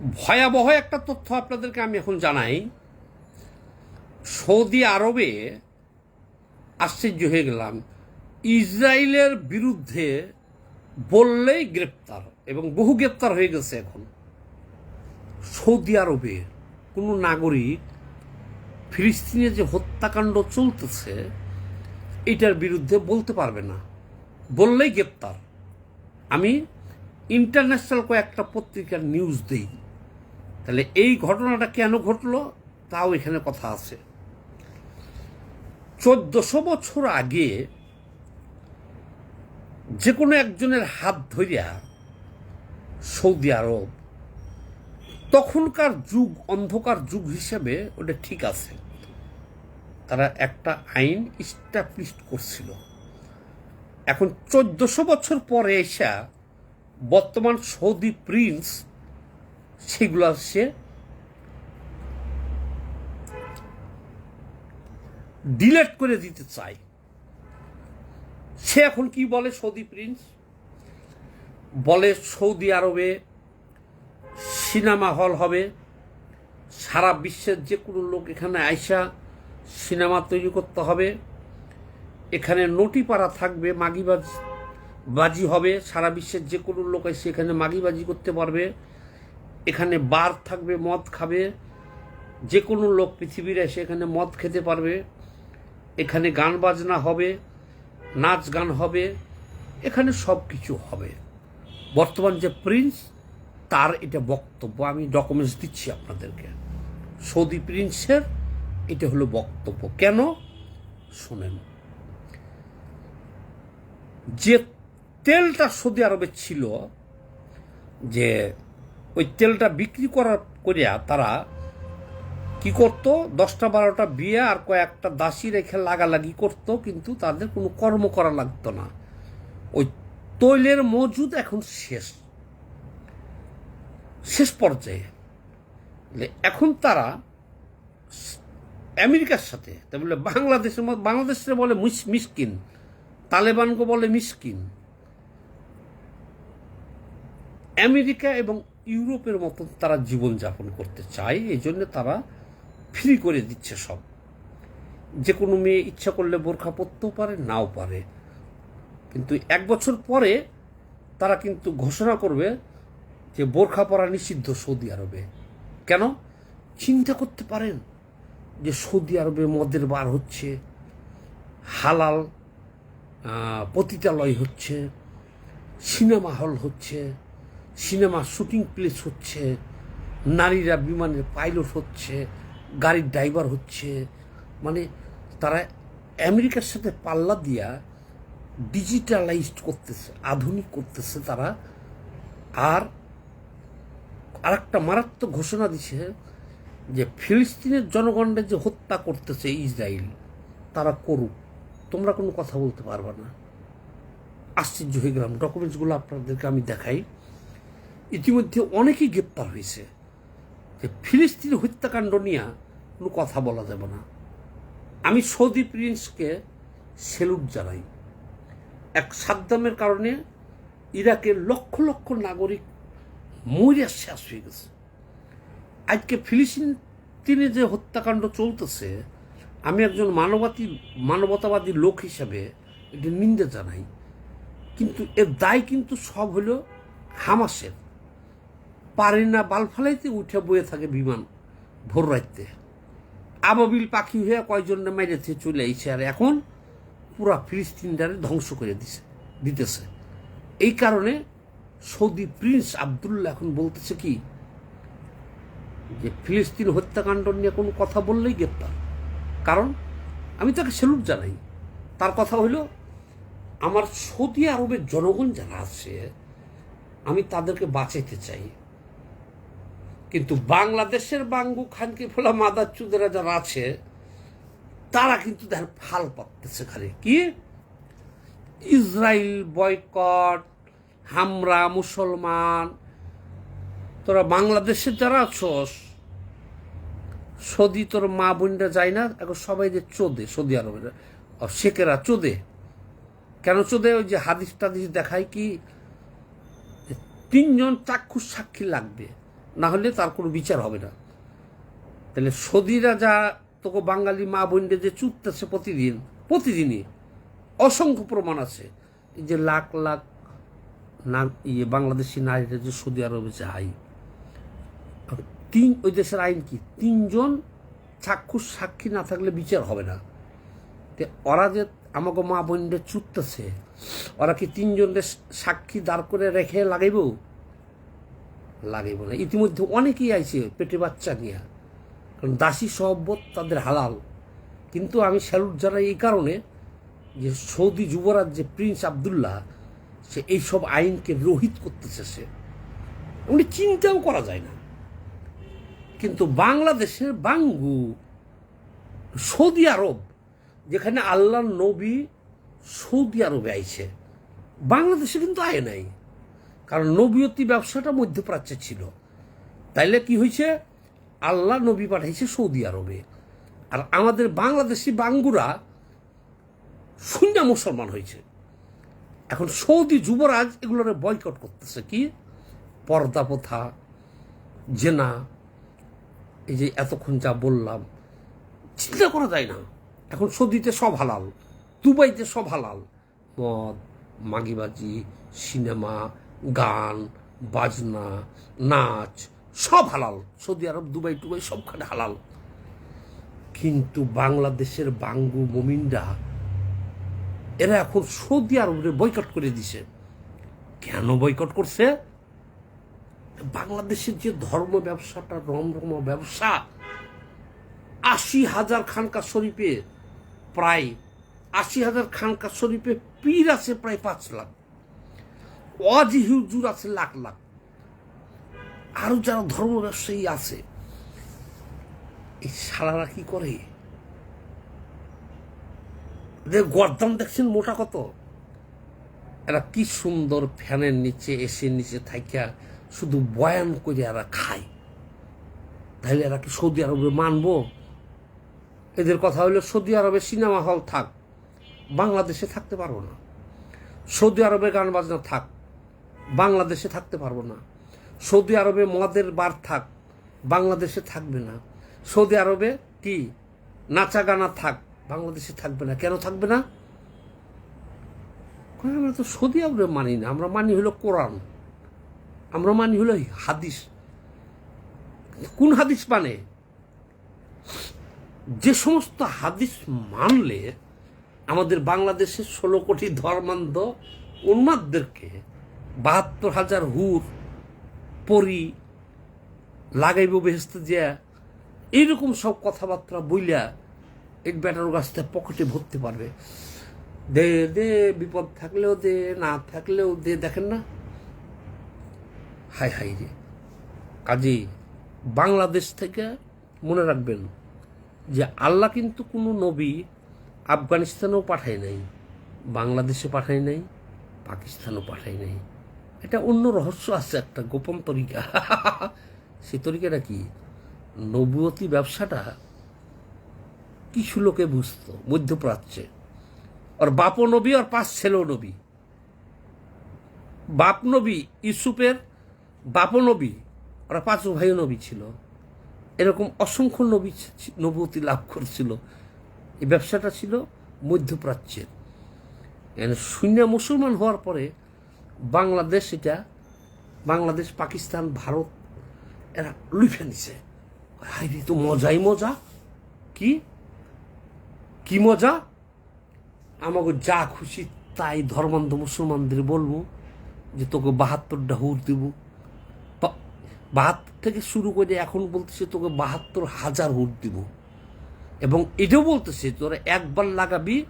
ভয়াবহ একটা তথ্য আপনাদেরকে আমি এখন জানাই। সৌদি আরবে আশ্চর্য হয়ে গেলাম। ইসরায়েলের বিরুদ্ধে বললেই গ্রেপ্তার এবং বহু গ্রেপ্তার হয়ে গেছে এখন। সৌদি আরবে কোনো নাগরিক ফিলিস্তিনে যে হত্যাকাণ্ড চলতেছে, এটার বিরুদ্ধে বলতে পারবে না। বললেই গ্রেপ্তার। আমি ইন্টারন্যাশনাল কয়েকটা পত্রিকার নিউজ দিই। তাহলে এই ঘটনাটা কেন ঘটলো? তাও এখানে কথা আছে। চোদ্দশো বছর আগে যে কোনো একজনের হাত ধরিয়া সৌদি আরব, তখনকার যুগ, অন্ধকার যুগ হিসেবে ওটা ঠিক আছে। তারা একটা আইন ইস্টাবলিশ করছিল। এখন চোদ্দশো বছর পরে এসা বর্তমান সৌদি প্রিন্স সেগুলো সে ডিলেট করে দিতে চায় সে এখন কি বলে সৌদি প্রিন্স? বলে সৌদি আরবে সিনেমা হল হবে। সারা বিশ্বের যে কোনো লোক এখানে আইসা সিনেমা তৈরি করতে হবে। এখানে নটিপাড়া থাকবে মাগিবাজ বাজি হবে। সারা বিশ্বের যে কোনো লোক এসে এখানে মাগিবাজি করতে পারবে। এখানে বার থাকবে, মদ খাবে। যে কোনো লোক পৃথিবীর এসে এখানে মদ খেতে পারবে। এখানে গান বাজনা হবে, নাচ গান হবে, এখানে সব কিছু হবে। বর্তমান যে প্রিন্স, তার এটা বক্তব্য আমি ডকুমেন্টস দিচ্ছি আপনাদেরকে। সৌদি প্রিন্সের এটা হলো বক্তব্য। কেন? শোনেন। যে তেলটা সৌদি আরবে ছিল, যে ওই তেলটা বিক্রি করার করিয়া তারা কি করতো? দশটা, বারোটা বিয়ে আর কয়েকটা দাসী রেখে লাগালাগি করতো, কিন্তু তাদের কোনো কর্ম করা লাগতো না। ওই তৈলের মজুদ এখন শেষ। শেষ পর্যায়ে। এখন তারা আমেরিকার সাথে, তা বলে বাংলাদেশের মধ্যে বাংলাদেশের বলে মিস- মিসকিন, তালেবানকে বলে মিসকিন। আমেরিকা এবং ইউরোপের মতো তারা জীবনযাপন করতে চায় এই জন্য তারা ফ্রি করে দিচ্ছে সব। যে কোনো মেয়ে ইচ্ছা করলে বোরখা পরতেও পারে, নাও পারে। কিন্তু এক বছর পরে তারা কিন্তু ঘোষণা করবে যে বোরখা পরা নিষিদ্ধ সৌদি আরবে। কেন? চিন্তা করতে পারেন যে সৌদি আরবে মদের বার হচ্ছে, হালাল পতিতালয় হচ্ছে, সিনেমা হল হচ্ছে সিনেমা শুটিং প্লেস হচ্ছে, নারীরা বিমানের পাইলট হচ্ছে, গাড়ির ড্রাইভার হচ্ছে মানে তারা আমেরিকার সাথে পাল্লা দিয়া ডিজিটালাইজড করতেছে, আধুনিক করতেছে তারা। আর আরেকটা মারাত্মক ঘোষণা দিছে যে ফিলিস্তিনের জনগণের যে হত্যা করতেছে ইসরায়েল, তারা করুক। তোমরা কোনো কথা বলতে পারবে না। আশ্চর্য হয়ে গেলাম। ডকুমেন্টসগুলো আপনাদেরকে আমি দেখাই। ইতিমধ্যে অনেকেই গ্রেপ্তার হয়েছে যে ফিলিস্তিন হত্যাকাণ্ড নিয়ে কোনো কথা বলা যাবে না। আমি সৌদি প্রিন্সকে সেলুট জানাই। এক সাদ্দামের কারণে ইরাকের লক্ষ লক্ষ নাগরিক মরিয়া শেষ হয়ে গেছে। আজকে ফিলিস্তিনে যে হত্যাকাণ্ড চলতেছে, আমি একজন মানবাতী মানবতাবাদী লোক হিসাবে এটি নিন্দে জানাই। কিন্তু এর দায় কিন্তু সব হলো হামাসের। পারে না, বাল ফালাইতে উঠে বয়ে থাকে বিমান, ভোর রাইতে। আবাবিল পাখি হয়ে কয়জন মেরেছে চলে আইছে আর এখন পুরা ফিলিস্তিনটারে ধ্বংস করে দিছে, দিতেছে। এই কারণে সৌদি প্রিন্স আবদুল্লাহ এখন বলতেছে কি, যে ফিলিস্তিন হত্যাকাণ্ড নিয়ে কোনো কথা বললেই গ্রেপ্তার। কারণ আমি তাকে সেলুট জানাই। তার কথা হলো আমার সৌদি আরবের জনগণ যারা আছে, আমি তাদেরকে বাঁচাইতে চাই। কিন্তু বাংলাদেশের বাঙ্গু খানকে ফোলা মাদার চুদেরা যারা আছে, তারা কিন্তু তার ফাল পাচ্ছে খালি। কি? ইসরায়েল বয়কট, হামরা মুসলমান। তোরা বাংলাদেশের যারা আছস, সৌদি তোর মা বোনরা যায় না, এখন সবাই যে চোদে, সৌদি আরবের। শেখেরা চোদে। কেন চোদে? ওই যে হাদিস টাদিস দেখায় কি, তিনজন চাক্ষুষ সাক্ষী লাগবে। না হলে তার কোনো বিচার হবে না। তাহলে সৌদিরা যা তোকে বাঙালি মা বোনদের যে চুটতেছে প্রতিদিন, প্রতিদিনই অসংখ্য প্রমাণ আছে। যে লাখ লাখ না ইয়ে বাংলাদেশি নারীরা যে সৌদি আরবে যায় তিন, ওই দেশের আইন কি? তিনজন চাক্ষুষ সাক্ষী না থাকলে বিচার হবে না। তে ওরা যে আমাকে মা বোনদের চুটতেছে ওরা কি তিনজনের সাক্ষী দাঁড় করে রেখে লাগাইব? লাগাইব না ইতিমধ্যে অনেকেই আইছে পেটে বাচ্চা নিয়ে। কারণ দাসী সহব্বত তাদের হালাল। কিন্তু আমি স্যালুট জানাই এই কারণে যে সৌদি যুবরাজ যে প্রিন্স আবদুল্লাহ, সে এইসব আইনকে রোহিত করতেছে সে উনি চিন্তাও করা যায় না। কিন্তু বাংলাদেশের বাঙ্গু, সৌদি আরব, যেখানে আল্লাহ নবী সৌদি আরবে আইছে, বাংলাদেশে কিন্তু আয় নাই। কারণ নবীয়তি ব্যবসাটা মধ্যপ্রাচ্যে ছিল। তাইলে কি হয়েছে আল্লাহ নবী পাঠাইছে সৌদি আরবে। আর আমাদের বাংলাদেশি বাঙ্গুরা শূন্য মুসলমান হয়েছে এখন সৌদি যুবরাজ এগুলোর বয়কট করতেছে কি? পর্দা প্রথা, জেনা, এই যে এতক্ষণ যা বললাম, চিন্তা করা যায় না। এখন সৌদিতে সব হালাল, দুবাইতে সব হালাল। মদ, মাগিবাজি, সিনেমা গান, বাজনা, নাচ, সব হালাল। সৌদি আরব, দুবাই, টুবাই, সবখানে হালাল। কিন্তু বাংলাদেশের বাঙ্গু মমিনরা, এরা এখন সৌদি আরবের বয়কট করে দিছে। কেন বয়কট করছে? বাংলাদেশের যে ধর্ম ব্যবসাটা, রমরম ব্যবসা, আশি হাজার খানকা শরীফে প্রায়, আশি হাজার খানকা শরীফে পীর আছে প্রায় পাঁচ লাখ। ওয়াজি হুজুর আছে লাখ লাখ। আরও যারা ধর্ম ব্যবসায়ী আছে, এই সালারা কি করে? গরদাম দেখছেন মোটা কত? এরা কি সুন্দর ফ্যানের নিচে এসির নিচে থাইকা শুধু বয়ান করে এরা খায়। তাহলে এরা কি সৌদি আরবে মানবো? এদের কথা হলো সৌদি আরবে সিনেমা হল থাক, বাংলাদেশে থাকতে পারব না। সৌদি আরবে গান বাজনা থাক বাংলাদেশে থাকতে পারব না। সৌদি আরবে মদের বার থাক, বাংলাদেশে থাকবে না। সৌদি আরবে কি? নাচা গানা থাক, বাংলাদেশে থাকবে না। কেন থাকবে না? আমরা তো সৌদি আরবে মানি না, আমরা মানি হলো কোরআন। আমরা মানি হলো হাদিস। কোন হাদিস মানে? যে সমস্ত হাদিস মানলে আমাদের বাংলাদেশের ষোলো কোটি ধর্মান্ধ উন্মাদদেরকে বাহাত্তর হাজার হুর পরি লাগাইব বেহেস্ত যে এইরকম সব কথাবার্তা বইলা এক ব্যাটার গাছটা পকেটে ভরতে পারবে। দে দে, বিপদ থাকলেও দে, না থাকলেও দে, দেখেন না। হাই হাই রে। কাজেই বাংলাদেশ থেকে মনে রাখবেন যে আল্লাহ কিন্তু কোনো নবী আফগানিস্তানেও পাঠায় নাই, বাংলাদেশে পাঠায় নাই, পাকিস্তানও পাঠায় নাই। এটা অন্য রহস্য আছে, একটা গোপন তরিকা। সে তরিকাটা কি? নবুয়তি ব্যবসাটা কিছু লোকে বুঝতো, মধ্যপ্রাচ্যে। আর বাপও নবী আর পাঁচ ছেলেও নবী। বাপ নবী ইউসুফের, বাপও নবী, ওরা পাঁচ ভাইও নবী ছিল। এরকম অসংখ্য নবী নবুয়তি লাভ করছিল। এই ব্যবসাটা ছিল মধ্যপ্রাচ্যের। শূন্য মুসলমান হওয়ার পরে বাংলাদেশ এটা, বাংলাদেশ, পাকিস্তান, ভারত, এরা লুফে নিছে। হাই রে তো মজাই মজা। কি? কি মজা? আমাকে যা খুশি তাই ধর্মান্ধ মুসলমানদের বলব যে তোকে বাহাত্তরটা হুর দিব। বাহাত্তর থেকে শুরু করে এখন বলতেছে তোকে বাহাত্তর হাজার হুর দিব। এবং এটাও বলতেছে, তোরা একবার লাগাবি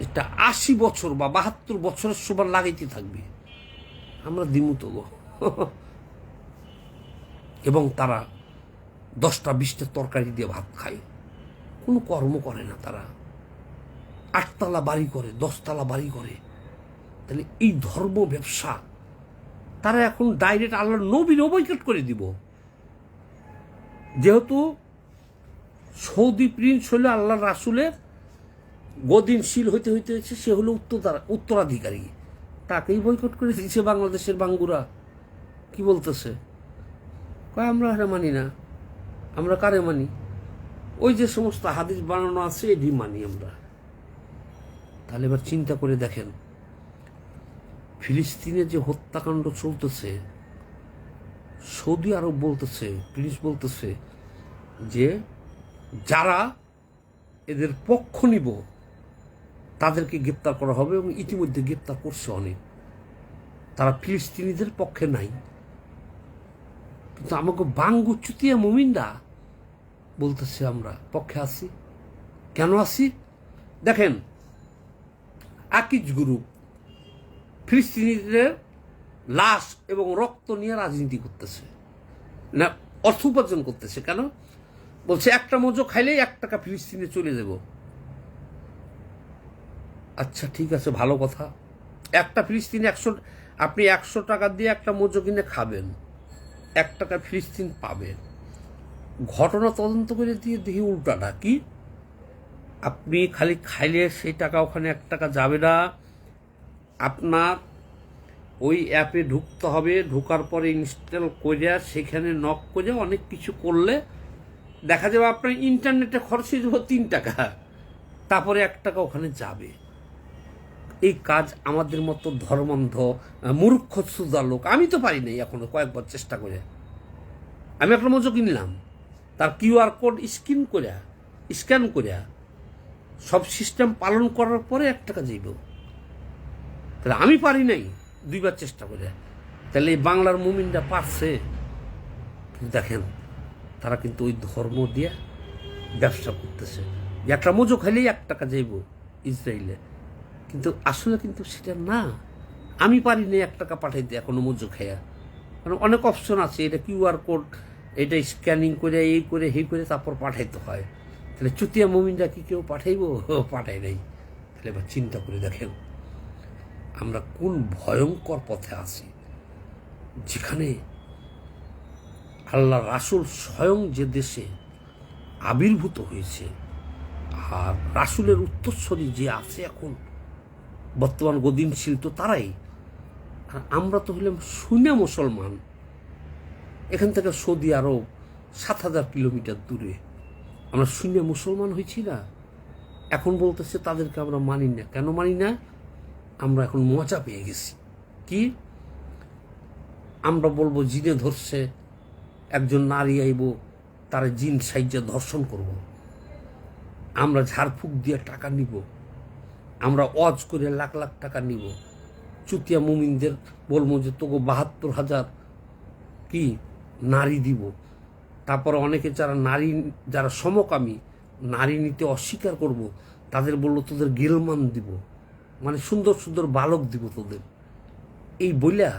এটা আশি বছর বা বাহাত্তর বছরের সময় লাগাইতে থাকবে। আমরা দিমু তো গো। এবং তারা দশটা, বিশটা তরকারি দিয়ে ভাত খায়। কোনো কর্ম করে না তারা। আটতলা বাড়ি করে, দশতলা বাড়ি করে। তাহলে এই ধর্ম ব্যবসা তারা এখন ডাইরেক্ট আল্লাহ নবীর বৈকট করে দিব। যেহেতু সৌদি প্রিন্স হলো আল্লাহ রাসুলের গদিনশীল হইতে হইতে হচ্ছে সে হলো উত্তরা উত্তরাধিকারী। তাকেই বয়কট করে দিয়েছে বাংলাদেশের বাঙ্গুরা। কি বলতেছে? কয়, আমরা হারে মানি না। আমরা কারে মানি? ওই যে সমস্ত হাদিস বানানো আছে এটি মানি আমরা। তাহলে এবার চিন্তা করে দেখেন ফিলিস্তিনে যে হত্যাকাণ্ড চলতেছে, সৌদি আরব বলতেছে, পুলিশ বলতেছে যে যারা এদের পক্ষ নিব তাদেরকে গ্রেপ্তার করা হবে এবং ইতিমধ্যে গ্রেপ্তার করছে অনেক। তারা ফিলিস্তিনিদের পক্ষে নাই। কিন্তু আমাকে বাঙ্গু চুতিয়া মুমিন্দা বলতেছে, আমরা পক্ষে আছি। কেন আছি? দেখেন, আকিজ গ্রুপ ফিলিস্তিনিদের লাশ এবং রক্ত নিয়ে রাজনীতি করতেছে, না, অর্থ উপার্জন করতেছে। কেন? বলছে, একটা মজো খাইলেই এক টাকা ফিলিস্তিনে চলে যাব। আচ্ছা ঠিক আছে, ভালো কথা। একটা ফিলিস্তিন একশো, আপনি একশো টাকা দিয়ে একটা মজো কিনে খাবেন। এক টাকা ফিলিস্তিন পাবেন ঘটনা তদন্ত করে দিয়ে দেখি উল্টাটা, কি? আপনি খালি খাইলে সেই টাকা ওখানে এক টাকা যাবে না। আপনার ওই অ্যাপে ঢুকতে হবে, ঢোকার পরে ইনস্টল করে সেখানে নক করে অনেক কিছু করলে দেখা যাবে আপনার ইন্টারনেটে খরচ হয়ে যাবে তিন টাকা। তারপরে এক টাকা ওখানে যাবে। এই কাজ আমাদের মতো ধর্মান্ধ মূর্খ সুদা লোক, আমি তো পারি নাই এখনও কয়েকবার চেষ্টা করে। আমি একটা মজো কিনলাম তার কিউআর কোড স্ক্যান করে স্ক্যান করে সব সিস্টেম পালন করার পরে এক টাকা যাইব। তাহলে আমি পারি নাই দুইবার চেষ্টা করে। তাহলে এই বাংলার মুমিনটা পারছে। দেখেন, তারা কিন্তু ওই ধর্ম দিয়ে ব্যবসা করতেছে। একটা মজো খাইলেই এক টাকা যাইব ইসরায়েলে। কিন্তু আসলে কিন্তু সেটা না। আমি পারি না এক টাকা পাঠাইতে এখনও মজো খাইয়া। কারণ অনেক অপশন আছে, এটা কিউআর কোড এটা স্ক্যানিং করে, এই করে এই করে তারপর পাঠাইতে হয়। তাহলে চুতিয়া মমিনরা কি কেউ পাঠাইবো? পাঠাই নাই। তাহলে এবার চিন্তা করে দেখেন, আমরা কোন ভয়ঙ্কর পথে আছি, যেখানে আল্লাহ রাসুল স্বয়ং যে দেশে আবির্ভূত হয়েছে, আর রাসুলের উত্তরস্বরী যে আছে এখন বর্তমান গদিনশীল তো তারাই। আর আমরা তো হলাম শূন্য মুসলমান। এখান থেকে সৌদি আরব সাত হাজার কিলোমিটার দূরে। আমরা শূন্য মুসলমান হয়েছি না। এখন বলতেছে তাদেরকে আমরা মানি না। কেন মানি না? আমরা এখন মজা পেয়ে গেছি। কি? আমরা বলব জিনে ধরছে, একজন নারী আইব, তার জিন সাইজে ধর্ষণ করব। আমরা ঝাড়ফুঁক দিয়ে টাকা নিব। আমরা অজ করে লাখ লাখ টাকা নিব। চুতিয়া মুমিনদের বলব যে তোকে বাহাত্তর হাজার কি নারী দিব? তারপরে অনেকে যারা নারী, যারা সমকামী, নারী নিতে অস্বীকার করব, তাদের বলল, তোদের গিলমান দিব। মানে সুন্দর সুন্দর বালক দিব তোদের। এই বইলা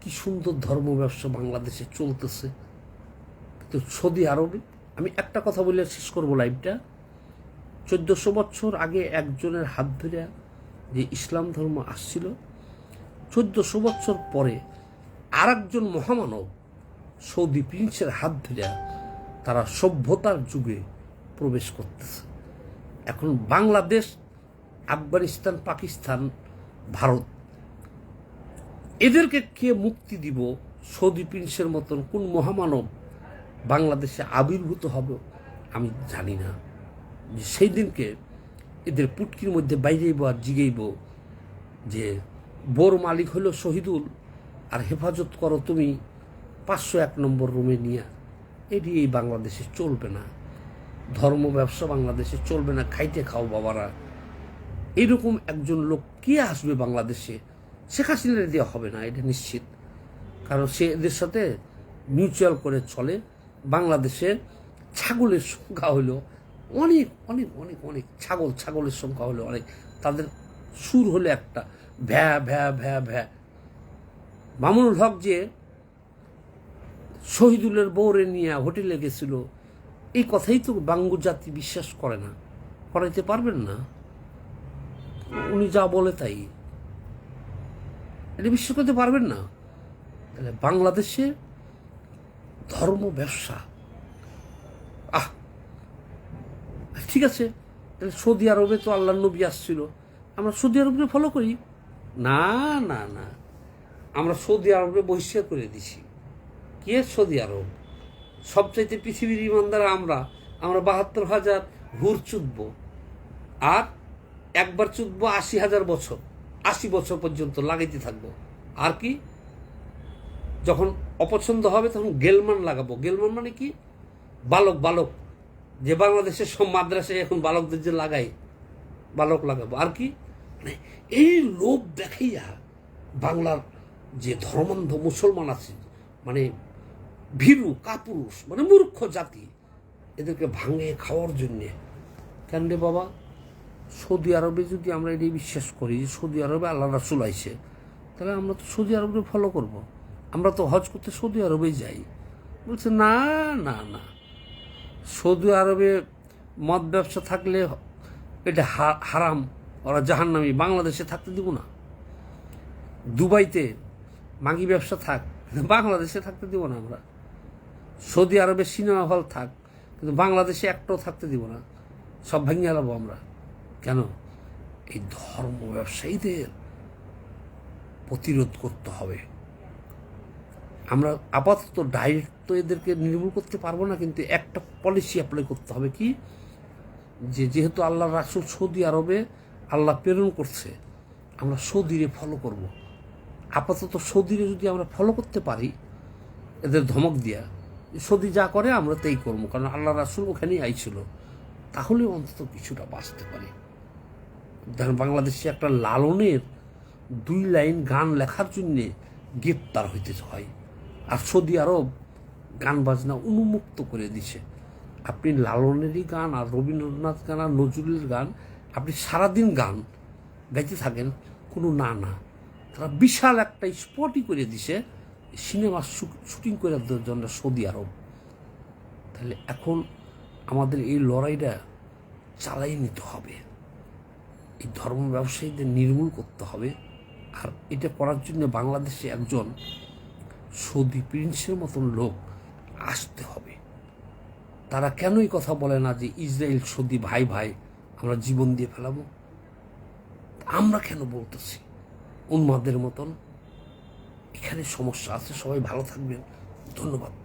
কি সুন্দর ধর্ম ব্যবসা বাংলাদেশে চলতেছে। তো সৌদি আরবে, আমি একটা কথা বলে শেষ করব লাইভটা চোদ্দশো বছর আগে একজনের হাত ধরে যে ইসলাম ধর্ম আসছিল, চোদ্দশো বছর পরে আর একজন মহামানব সৌদি প্রিন্সের হাত ধরে তারা সভ্যতার যুগে প্রবেশ করতেছে। এখন বাংলাদেশ, আফগানিস্তান, পাকিস্তান, ভারত, এদেরকে কে মুক্তি দিব সৌদি প্রিন্সের মতন কোন মহামানব বাংলাদেশে আবির্ভূত হবে আমি জানি না। যে সেই দিনকে এদের পুটকির মধ্যে বাইরেইব আর জিগেইব যে বোর মালিক হলো শহীদুল আর হেফাজত করো তুমি পাঁচশো এক নম্বর রুমে নিয়ে। এটি এই বাংলাদেশে চলবে না। ধর্ম ব্যবসা বাংলাদেশে চলবে না। খাইতে খাও বাবারা। এরকম একজন লোক কে আসবে বাংলাদেশে? শেখ হাসিনার দেওয়া হবে না, এটা নিশ্চিত। কারণ সে এদের সাথে মিউচুয়াল করে চলে। বাংলাদেশে ছাগলের সংখ্যা হলো অনেক অনেক অনেক অনেক ছাগল, ছাগলের সংখ্যা হলো অনেক। তাদের সুর হলো একটা। ভ্যা ভ্যা ভ্যা ভ্যা। মামুনুল হক যে শহীদুলের বউরে নিয়ে হোটেলে গেছিল, এই কথাই তো বাঙ্গু জাতি বিশ্বাস করে না। করাইতে পারবেন না। উনি যা বলে তাই। এটা বিশ্বাস করতে পারবেন না। তাহলে বাংলাদেশে ধর্ম ব্যবসা। ঠিক আছে, তাহলে সৌদি আরবে তো আল্লাহ নবী আসছিল। আমরা সৌদি আরবকে ফলো করি? না না না। আমরা সৌদি আরবে বহিষ্কার করে দিছি। কে সৌদি আরব? সবচাইতে পৃথিবীর ইমানদার আমরা। আমরা বাহাত্তর হাজার হুর চুদব আর একবার চুদব আশি হাজার বছর। আশি বছর পর্যন্ত লাগাইতে থাকব। আর কি? যখন অপছন্দ হবে তখন গেলমান লাগাবো। গেলমান মানে কি? বালক বালক। যে বাংলাদেশের সব মাদ্রাসায় এখন বালকদের যে লাগাই, বালক লাগাবো। আর কি? মানে এই লোভ দেখাইয়া বাংলার যে ধর্মান্ধ মুসলমান আছে মানে ভীরু, কাপুরুষ মানে মূর্খ জাতি, এদেরকে ভাঙে খাওয়ার জন্যে। কেন রে বাবা? সৌদি আরবে যদি আমরা এটাই বিশ্বাস করি যে সৌদি আরবে আল্লাহ রাসুল আইসে তাহলে আমরা তো সৌদি আরবে ফলো করব। আমরা তো হজ করতে সৌদি আরবেই যাই। বলছে, না না না। সৌদি আরবে মদ ব্যবসা থাকলে এটা হারাম। ওরা জাহান্নামি। বাংলাদেশে থাকতে দিব না। দুবাইতে মাগি ব্যবসা থাক বাংলাদেশে থাকতে দিব না আমরা। সৌদি আরবে সিনেমা হল থাক, কিন্তু বাংলাদেশে একটাও থাকতে দিব না। সব ভেঙে গেলাবো আমরা। কেন? এই ধর্ম ব্যবসায়ীদের প্রতিরোধ করতে হবে। আমরা আপাতত ডাইরেক্ট তো এদেরকে নির্মূল করতে পারব না, কিন্তু একটা পলিসি অ্যাপ্লাই করতে হবে কি? যে যেহেতু আল্লাহ রাসুল সৌদি আরবে আল্লাহ প্রেরণ করছে, আমরা সৌদিরে ফলো করব। আপাতত সৌদিরে যদি আমরা ফলো করতে পারি, এদের ধমক দিয়া, সৌদি যা করে আমরা তাই করব, কারণ আল্লাহ রাসুল ওখানেই আইছিল। তাহলে অন্তত কিছুটা বাঁচতে পারি। দেখেন বাংলাদেশে একটা লালনের দুই লাইন গান লেখার জন্যে গ্রেপ্তার হইতে হয়। আর সৌদি আরব গান বাজনা উন্মুক্ত করে দিছে। আপনি লালনেরই গান আর রবীন্দ্রনাথ গান আর নজরুলের গান, আপনি সারাদিন গান গাইতে থাকেন, কোনো না না। তারা বিশাল একটা স্পটই করে দিছে, সিনেমা শুটিং করে দেওয়ার জন্য সৌদি আরব। তাহলে এখন আমাদের এই লড়াইটা চালাই নিতে হবে। এই ধর্ম ব্যবসায়ীদের নির্মূল করতে হবে। আর এটা করার জন্য বাংলাদেশে একজন সৌদি প্রিন্সের মতন লোক আসতে হবে। তারা কেনই কথা বলে না যে ইসরায়েল সৌদি ভাই ভাই আমরা জীবন দিয়ে ফেলাবো? আমরা কেন বলতেছি? উন্মাদের মতন? এখানে সমস্যা আছে, সবাই ভালো থাকবেন। ধন্যবাদ।